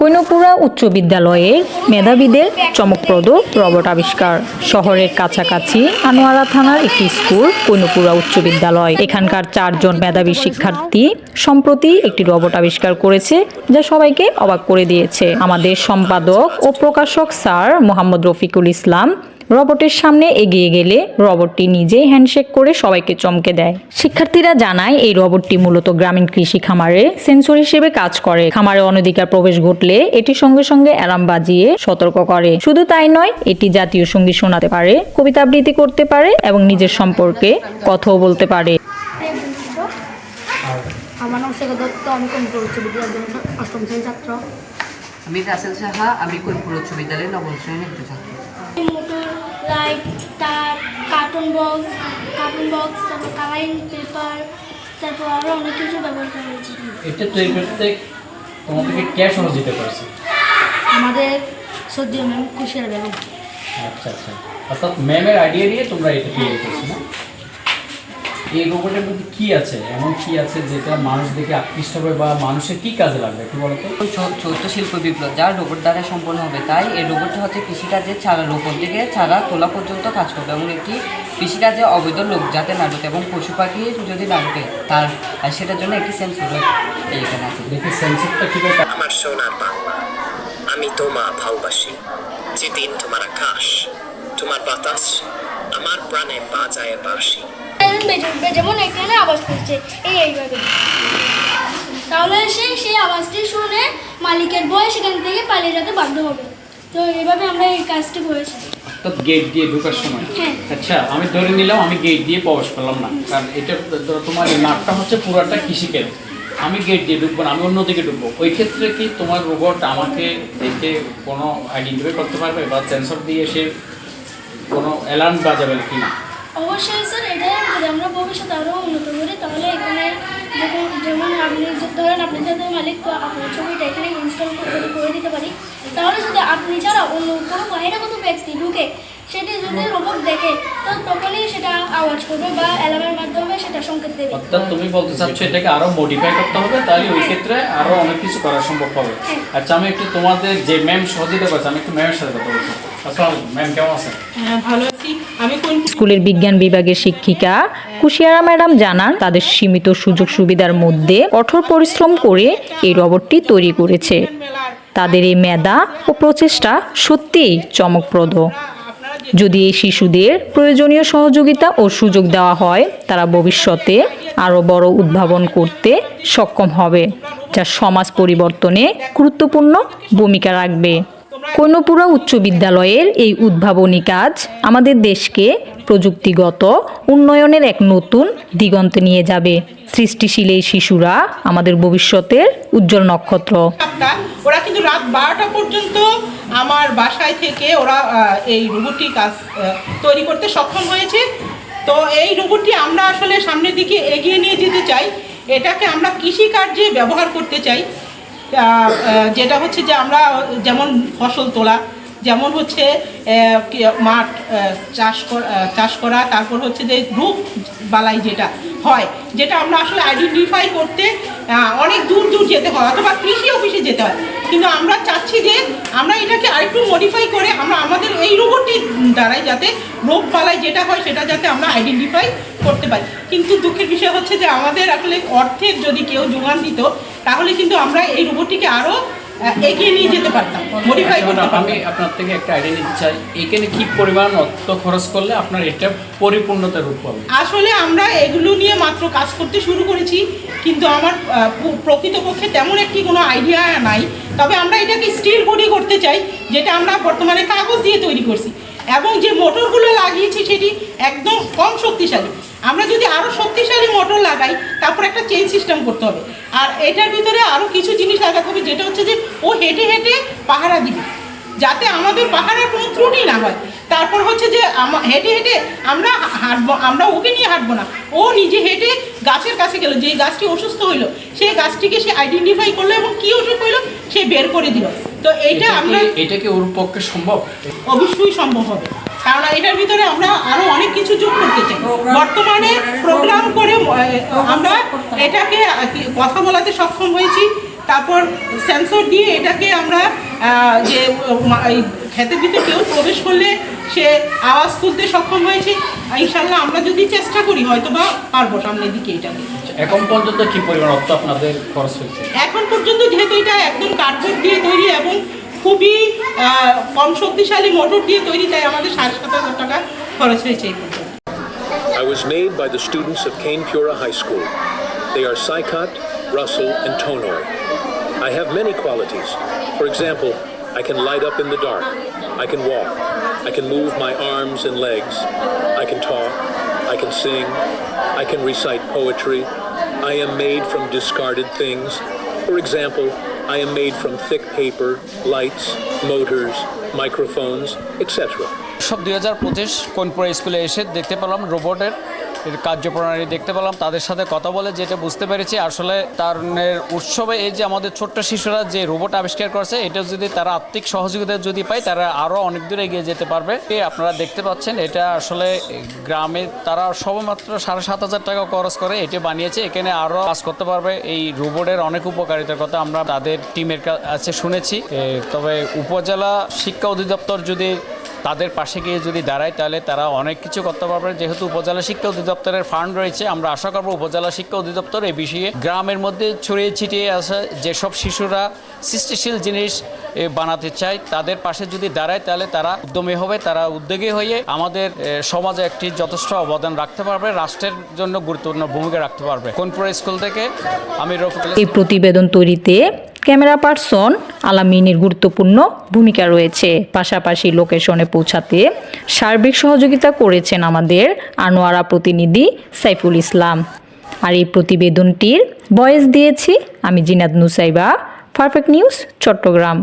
কৈনপুরা উচ্চ বিদ্যালয়ের মেধাবীদের চমকপ্রদ রবট আবিষ্কার। শহরের কাছাকাছি আনোয়ারা থানার একটি স্কুল, কৈনপুরা উচ্চ বিদ্যালয়। এখানকার চারজন মেধাবী শিক্ষার্থী সম্প্রতি একটি রবট আবিষ্কার করেছে, যা সবাইকে অবাক করে দিয়েছে। আমাদের সম্পাদক ও প্রকাশক স্যার মোহাম্মদ রফিকুল ইসলাম রবটের সামনে এগিয়ে গেলে রবটটি নিজেই হ্যান্ডশেক করে সবাইকে চমকে দেয়। শিক্ষার্থীরা জানায় এই রবটটি মূলত গ্রামীণ কৃষি খামারে সেন্সর হিসেবে কাজ করে। খামারে অনধিকার প্রবেশ ঘটলে এটি সঙ্গে সঙ্গে অ্যালার্ম বাজিয়ে সতর্ক করে। শুধু তাই নয় এটি জাতীয় সংগীত শোনাতে পারে কবিতা আবৃত্তি করতে পারে এবং নিজের সম্পর্কে কথাও বলতে পারে। আমার নাম শেখ দত্ত আমি কম্পিউটার উচ্চ বিদ্যালয়ের অষ্টম শ্রেণির ছাত্র। আমি রাসেল সাহা আমি কোনপুর উচ্চ বিদ্যালয়ের নবম শ্রেণির ছাত্র। লাইট তার কার্টুন বক্স কার্টুন বক্স তারপর কালারিং পেপার তারপর আরও অনেক কিছু ব্যবহার করা হয়েছে। এটা তৈরি করতে তোমাদেরকে কে সহজ দিতে পারছে। আমাদের সদ্য ম্যাম খুশি বেগম আচ্ছা আচ্ছা। অর্থাৎ ম্যামের আইডিয়া নিয়ে তোমরা এটা তৈরি করছ না? এই রোবটের মধ্যে কি আছে? এমন কি আছে যেটা মানুষ দেখে আকৃষ্ট হবে বা মানুষের কি কাজে লাগবে? একটু বলো তো। চৌ- চৌদ্দ শিল্প বিপ্লব যা রোবট দ্বারা সম্পন্ন হবে তাই এই রোবটটি হচ্ছে কৃষিকাজের ছাড়া রোপণ থেকে ছাড়া তোলা পর্যন্ত কাজ করবে। এবং একটি কৃষিকাজে অবৈধ লোক যাতে না ঢোকে এবং পশু পাখি যদি না ঢোকে তার আর সেটার জন্য একটি সেন্সর এইখানে আছে। দেখি সেন্সরটা কীভাবে কাজ- আমার সোনার বাংলা আমি তোমা ভালোবাসি। যেদিন তোমার আকাশ তোমার বাতাস আমার প্রাণে বাজায় বাসি যেমন এখানে আওয়াজ করছে এই এইভাবে। তাহলে সে সেই আওয়াজটি শুনে মালিকের বয় সেখান থেকে পালিয়ে যেতে বাধ্য হবে। তো এইভাবে আমরা এই কাজটি করেছি। অর্থাৎ গেট দিয়ে ঢোকার সময়। হ্যাঁ। আচ্ছা আমি ধরে নিলাম আমি গেট দিয়ে প্রবেশ করলাম না। কারণ এটা তোমার নাটটা হচ্ছে পুরাটা কৃষিকের। আমি গেট দিয়ে ঢুকবো না আমি অন্যদিকে ঢুকবো। ওই ক্ষেত্রে কি তোমার রোবট আমাকে দেখে কোনো আইডেন্টিফাই করতে পারবে বা সেন্সর দিয়ে সে কোনো অ্যালার্ম বাজাবে কি না অবশ্যই স্যার এটা যদি আমরা ভবিষ্যতে আরও উন্নত করি। তাহলে এখানে যখন যেমন আপনি যে- ধরেন আপনি যাতে মালিক তো আপনার ছবিটা এখানে ইনস্টল যদি করে দিতে পারি তাহলে যদি আপনি ছাড়া অন্য কোনো বহিরাগত ব্যক্তি ঢুকে সেটি যদি রোবট দেখে তো তখনই সেটা আওয়াজ করবে বা অ্যালার্মের মাধ্যমে সেটা সংকেত দেবে। অর্থাৎ তুমি বলতে চাচ্ছ এটাকে আরও মডিফাই করতে হবে তাহলে ওই ক্ষেত্রে আরও অনেক কিছু করা সম্ভব হবে। আচ্ছা আমি একটু তোমাদের যে ম্যাম সহযোগিতা করছে আমি একটু ম্যামের সাথে কথা বলছি। হ্যাঁ স্কুলের বিজ্ঞান বিভাগের শিক্ষিকা কুশিয়ারা ম্যাডাম জানান তাদের সীমিত সুযোগ সুবিধার মধ্যে কঠোর পরিশ্রম করে এই রবটটি তৈরি করেছে। তাদের এই মেধা ও প্রচেষ্টা সত্যিই চমকপ্রদ। যদি এই শিশুদের প্রয়োজনীয় সহযোগিতা ও সুযোগ দেওয়া হয় তারা ভবিষ্যতে আরও বড় উদ্ভাবন করতে সক্ষম হবে যা সমাজ পরিবর্তনে গুরুত্বপূর্ণ ভূমিকা রাখবে। কৈনপুরা উচ্চ বিদ্যালয়ের এই উদ্ভাবনী কাজ আমাদের দেশকে প্রযুক্তিগত উন্নয়নের এক নতুন দিগন্তে নিয়ে যাবে। সৃষ্টিশীল এই শিশুরা আমাদের ভবিষ্যতের উজ্জ্বল নক্ষত্র। ওরা কিন্তু রাত বারোটা পর্যন্ত আমার বাসায় থেকে ওরা এই রোবটটি কাজ তৈরি করতে সক্ষম হয়েছে। তো এই রোবটটি আমরা আসলে সামনের দিকে এগিয়ে নিয়ে যেতে চাই। এটাকে আমরা কৃষিকার্যে ব্যবহার করতে চাই। যেটা হচ্ছে যে আমরা যেমন ফসল তোলা যেমন হচ্ছে মাঠ চাষ চাষ করা, তারপর হচ্ছে যে রোগ বালাই যেটা হয়, যেটা আমরা আসলে আইডেন্টিফাই করতে অনেক দূর দূর যেতে হয়, অথবা কৃষি অফিসে যেতে হয়। কিন্তু আমরা চাচ্ছি যে আমরা এটাকে আরেকটু মডিফাই করে আমরা আমাদের এই রোবটটির দ্বারাই যাতে রোগ বালাই যেটা হয় সেটা যাতে আমরা আইডেন্টিফাই করতে পারি। কিন্তু দুঃখের বিষয় হচ্ছে যে আমাদের আসলে অর্থের যদি কেউ যোগান দিত, তাহলে কিন্তু আমরা এই রোবটটিকে আরও এগিয়ে নিয়ে যেতে পারতাম। মডিফাই করতে আমি আপনার থেকে একটা আইডিয়া নিতে চাই। এখানে কি পরিমাণ অর্থ খরচ করলে আপনার এটা পরিপূর্ণতা রূপ পাবে? আসলে আমরা এগুলো নিয়ে মাত্র কাজ করতে শুরু করেছি কিন্তু আমার প্রকৃতপক্ষে তেমন একটি কোনো আইডিয়া নাই। তবে আমরা এটাকে স্টিল বডি করতে চাই যেটা আমরা বর্তমানে কাগজ দিয়ে তৈরি করছি। এবং যে মোটরগুলো লাগিয়েছি সেটি একদম কম শক্তিশালী। আমরা যদি আরও শক্তিশালী মোটর লাগাই তারপর একটা চেন সিস্টেম করতে হবে। আর এটার ভিতরে আরও কিছু জিনিস লাগাতে হবে যেটা হচ্ছে যে ও হেঁটে হেঁটে পাহারা দিবে। যাতে আমাদের পাহাড়ের কোনো ত্রুটি না হয়। তারপর হচ্ছে যে হেঁটে হেঁটে আমরা হাঁটবো আমরা ওকে নিয়ে হাঁটবো না। ও নিজে হেঁটে গাছের কাছে গেল যেই গাছটি অসুস্থ হইল সেই গাছটিকে সে আইডেন্টিফাই করল এবং কী অসুখ হইল সে বের করে দিল। তো এইটা এটা আমরা কি- এটা কি ওর পক্ষে সম্ভব? অবশ্যই সম্ভব হবে। কারণ এটার ভিতরে আমরা আরও অনেক কিছু যোগ করতে চাই। বর্তমানে প্রোগ্রাম করে আমরা এটাকে কথা বলাতে সক্ষম হয়েছি। তারপর সেন্সর দিয়ে এটাকে আমরা যে ক্ষেতের ভিতরে কেউ প্রবেশ করলে সে আওয়াজ তুলতে সক্ষম হয়েছে। ইনশাল্লাহ আমরা যদি চেষ্টা করি হয়তো বা পারব সামনের দিকে এটাকে। এখন পর্যন্ত কি পরিমাণ অর্থ আপনাদের খরচ হয়েছে? এখন পর্যন্ত যেহেতু এটা একদম কার্ডবোর্ড দিয়ে তৈরি এবং কম শক্তিশালী মোটর দিয়ে তৈরি তাই আমাদের সাড়ে সাত হাজার টাকা খরচ হয়েছে এই পর্যন্ত I was made by the students of Kane Pura High School. They are Saikat, Russell, and Tonoi. I have many qualities. For example, I can light up in the dark. I can walk. I can move my arms and legs. I can talk. I can sing. I can recite poetry. I am made from discarded things. For example, I am made from thick paper, lights, motors, microphones, etc. সব দুই হাজার পঁচিশ কোনপুরা স্কুলে এসে দেখতে পেলাম রোবটের এর কার্যপ্রণালী দেখতে পেলাম, তাদের সাথে কথা বলে যেটা বুঝতে পেরেছি, আসলে তার উৎসবে এই যে আমাদের ছোট্ট শিশুরা যে রোবট আবিষ্কার করছে, এটা যদি তারা আর্থিক সহযোগিতা যদি পায়, তারা আরও অনেক দূরে এগিয়ে যেতে পারবে। আপনারা দেখতে পাচ্ছেন, এটা আসলে গ্রামে তারা সবেমাত্র সাড়ে সাত হাজার টাকা খরচ করে, এটি বানিয়েছে। এখানে আরও কাজ করতে পারবে। এই রোবটের অনেক উপকারিতার কথা আমরা তাদের টিমের কাছে শুনেছি। তবে উপজেলা শিক্ষা অধিদপ্তর যদি তাদের পাশে গিয়ে যদি দাঁড়ায়, তাহলে তারা অনেক কিছু করতে পারবে। যেহেতু উপজেলা শিক্ষা অধিদপ্তরের ফান্ড রয়েছে, আমরা আশা করব উপজেলা শিক্ষা অধিদপ্তর এই বিষয়ে গ্রামের মধ্যে ছড়িয়ে ছিটিয়ে আসা যেসব শিশুরা সৃষ্টিশীল জিনিস বানাতে চায়, তাদের পাশে যদি দাঁড়ায়, তাহলে তারা উদ্যমী হবে, তারা উদ্যোগী হয়ে আমাদের সমাজে একটি যথেষ্ট অবদান রাখতে পারবে, রাষ্ট্রের জন্য গুরুত্বপূর্ণ ভূমিকা রাখতে পারবে। কোনপুরা স্কুল থেকে আমি এই প্রতিবেদন তৈরিতে ক্যামেরা পার্সন আলামিনের গুরুত্বপূর্ণ ভূমিকা রয়েছে। পাশাপাশি লোকেশনে পৌঁছাতে সার্বিক সহযোগিতা করেছেন আমাদের আনোয়ারা প্রতিনিধি সাইফুল ইসলাম। আর এই প্রতিবেদনটির বয়স দিয়েছি আমি জিনাদ নুসাইবা, পারফেক্ট নিউজ, চট্টগ্রাম।